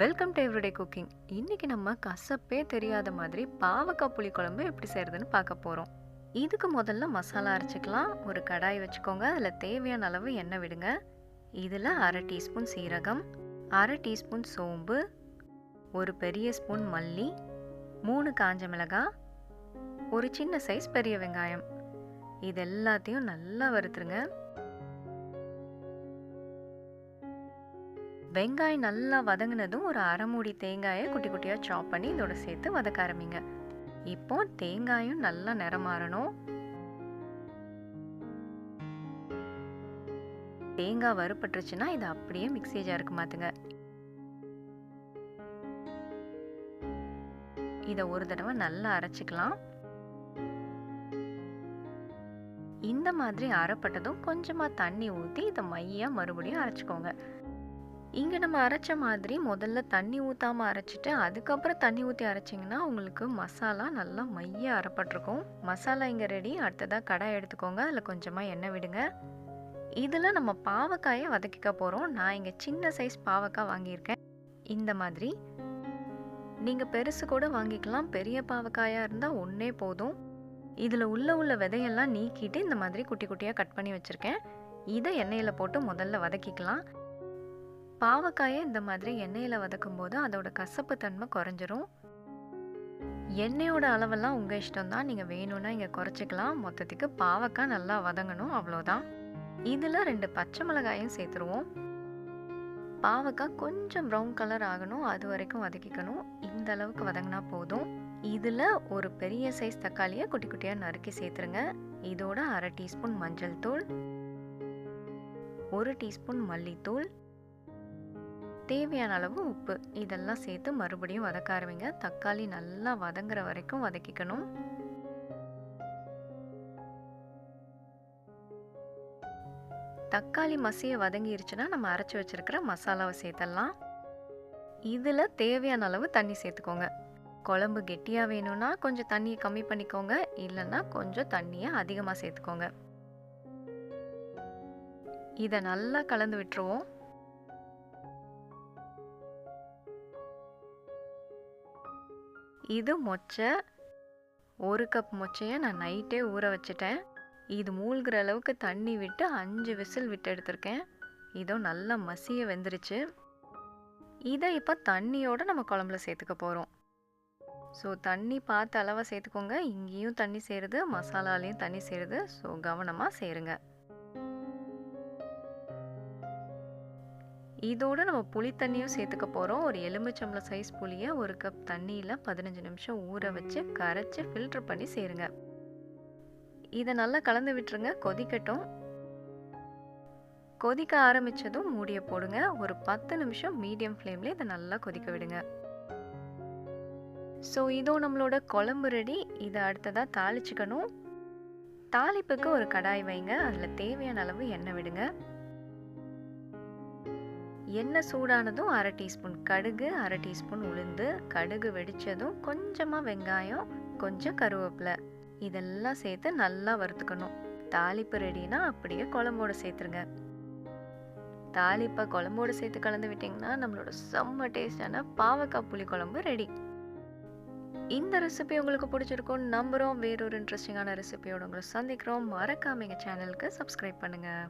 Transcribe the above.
Welcome to everyday cooking இன்றைக்கி நம்ம கசப்பே தெரியாத மாதிரி பாவக்காய் புளி குழம்பு எப்படி செய்கிறதுன்னு பார்க்க போகிறோம் இதுக்கு முதல்ல மசாலா அரைச்சிக்கலாம். ஒரு கடாய் வச்சுக்கோங்க. அதில் தேவையான அளவு எண்ணெய் விடுங்க. இதில் அரை டீஸ்பூன் சீரகம் அரை டீஸ்பூன் சோம்பு ஒரு பெரிய ஸ்பூன் மல்லி மூணு காஞ்ச மிளகாய் ஒரு சின்ன சைஸ் பெரிய வெங்காயம். இது எல்லாத்தையும் நல்லா வறுத்துருங்க. வெங்காயம் நல்லா வதங்கினதும் ஒரு அரை மூடி தேங்காயை குட்டி குட்டியாக சாப் பண்ணி இதோட சேர்த்து வதக்க ஆரம்பிங்க. இப்போ தேங்காயும் நல்லா நிறமாறணும். தேங்காய் வறுபட்டுருச்சுன்னா இதை அப்படியே மிக்ஸி ஜாருக்கு மாற்றுங்க இதை ஒரு தடவை நல்லா அரைச்சிக்கலாம். இந்த மாதிரி அரைப்பட்டதும் கொஞ்சமாக தண்ணி ஊற்றி இதை மையாக மறுபடியும் அரைச்சிக்கோங்க. இங்கே நம்ம அரைச்ச மாதிரி முதல்ல தண்ணி ஊற்றாமல் அரைச்சிட்டு அதுக்கப்புறம் தண்ணி ஊற்றி அரைச்சிங்கன்னா உங்களுக்கு மசாலா நல்லா மைய அரைப்பட்டிருக்கும். மசாலா இங்கே ரெடி அடுத்ததாக கடாய் எடுத்துக்கோங்க. அதில் கொஞ்சமாக எண்ணெய் விடுங்க. இதில் நம்ம பாவக்காயை வதக்கிக்க போகிறோம் நான் இங்கே சின்ன சைஸ் பாவக்காய் வாங்கியிருக்கேன். இந்த மாதிரி. நீங்கள் பெருசு கூட வாங்கிக்கலாம். பெரிய பாவக்காயாக இருந்தால் ஒன்றே போதும். இதில் உள்ள உள்ள விதையெல்லாம் நீக்கிட்டு இந்த மாதிரி குட்டி குட்டியாக கட் பண்ணி வச்சுருக்கேன். இதை எண்ணெயில் போட்டு முதல்ல வதக்கிக்கலாம். பாவக்காயை இந்த மாதிரி எண்ணெயில் வதக்கும் போது அதோட கசப்பு தன்மை குறைஞ்சிரும். எண்ணெயோட அளவெல்லாம் உங்கள் இஷ்டம் தான் நீங்கள் வேணும்னா இங்கே குறைச்சிக்கலாம். மொத்தத்துக்கு பாவக்காய் நல்லா வதங்கணும். அவ்வளோதான் இதில் ரெண்டு பச்சை மிளகாயும் சேர்த்துருவோம். பாவக்காய் கொஞ்சம் ப்ரௌன் கலர் ஆகணும். அது வரைக்கும் வதக்கிக்கணும். இந்த அளவுக்கு வதங்கினா போதும். இதில் ஒரு பெரிய சைஸ் தக்காளியை குட்டி குட்டியாக நறுக்கி சேர்த்துருங்க. இதோட அரை டீஸ்பூன் மஞ்சள் தூள். ஒரு டீஸ்பூன் மல்லித்தூள். தேவையான அளவு உப்பு. இதெல்லாம் சேர்த்து மறுபடியும் வதக்க ஆரம்பிங்க. தக்காளி நல்லா வதங்குற வரைக்கும் வதக்கிக்கணும். தக்காளி மசிய வதங்கிருச்சுன்னா நம்ம அரைச்சி வச்சிருக்கிற மசாலாவை சேர்த்தலாம் இதில் தேவையான அளவு தண்ணி சேர்த்துக்கோங்க. குழம்பு கெட்டியாக வேணும்னா கொஞ்சம் தண்ணியை கம்மி பண்ணிக்கோங்க. இல்லைன்னா கொஞ்சம் தண்ணியை அதிகமாக சேர்த்துக்கோங்க. இதை நல்லா கலந்து விட்டுருவோம். இது மொச்சை ஒரு கப் மொச்சையை நான் நைட்டே ஊற வச்சுட்டேன். இது மூழ்கிற அளவுக்கு தண்ணி விட்டு அஞ்சு விசில் விட்டு எடுத்திருக்கேன். இதோ நல்லா மசிய வெந்துருச்சு. இதை இப்போ தண்ணியோடு நம்ம குழம்புல சேர்த்துக்க போகிறோம் ஸோ தண்ணி பார்த்து அளவாக சேர்த்துக்கோங்க. இங்கேயும் தண்ணி சேருது மசாலாலையும் தண்ணி சேருது. ஸோ கவனமாக சேருங்க. இதோடு நம்ம புளி தண்ணியும் சேர்த்துக்க போகிறோம் ஒரு எலுமிச்சம்பளம் சைஸ் புளியை ஒரு கப் தண்ணியில் பதினஞ்சு நிமிஷம் ஊற வச்சு கரைச்சி ஃபில்ட்ரு பண்ணி சேருங்க. இதை நல்லா கலந்து விட்டுருங்க. கொதிக்கட்டும். கொதிக்க ஆரம்பித்ததும் மூடியை போடுங்க. ஒரு பத்து நிமிஷம் மீடியம் ஃப்ளேமில் இதை நல்லா கொதிக்க விடுங்க. ஸோ இதோ நம்மளோட குழம்பு ரெடி இதை அடுத்ததாக தாளிச்சுக்கணும். தாளிப்புக்கு ஒரு கடாய் வைங்க. அதில் தேவையான அளவு எண்ணெய் விடுங்க. எண்ணெய் சூடானதும் அரை டீஸ்பூன் கடுகு அரை டீஸ்பூன் உளுந்து கடுகு வெடித்ததும் கொஞ்சமாக வெங்காயம் கொஞ்சம் கருவேப்பிலை. இதெல்லாம் சேர்த்து நல்லா வறுத்துக்கணும். தாளிப்பு ரெடினா அப்படியே குழம்போடு சேர்த்துருங்க. தாளிப்பை குழம்போடு சேர்த்து கலந்து விட்டிங்கன்னா நம்மளோட செம்ம டேஸ்டான பாவக்காய் புளி குழம்பு ரெடி இந்த ரெசிபி உங்களுக்கு பிடிச்சிருக்கும் நம்புகிறோம் வேறொரு இன்ட்ரெஸ்டிங்கான ரெசிபியோட உங்களை சந்திக்கிறோம். மறக்காம எங்கள் சேனலுக்கு சப்ஸ்கிரைப் பண்ணுங்கள்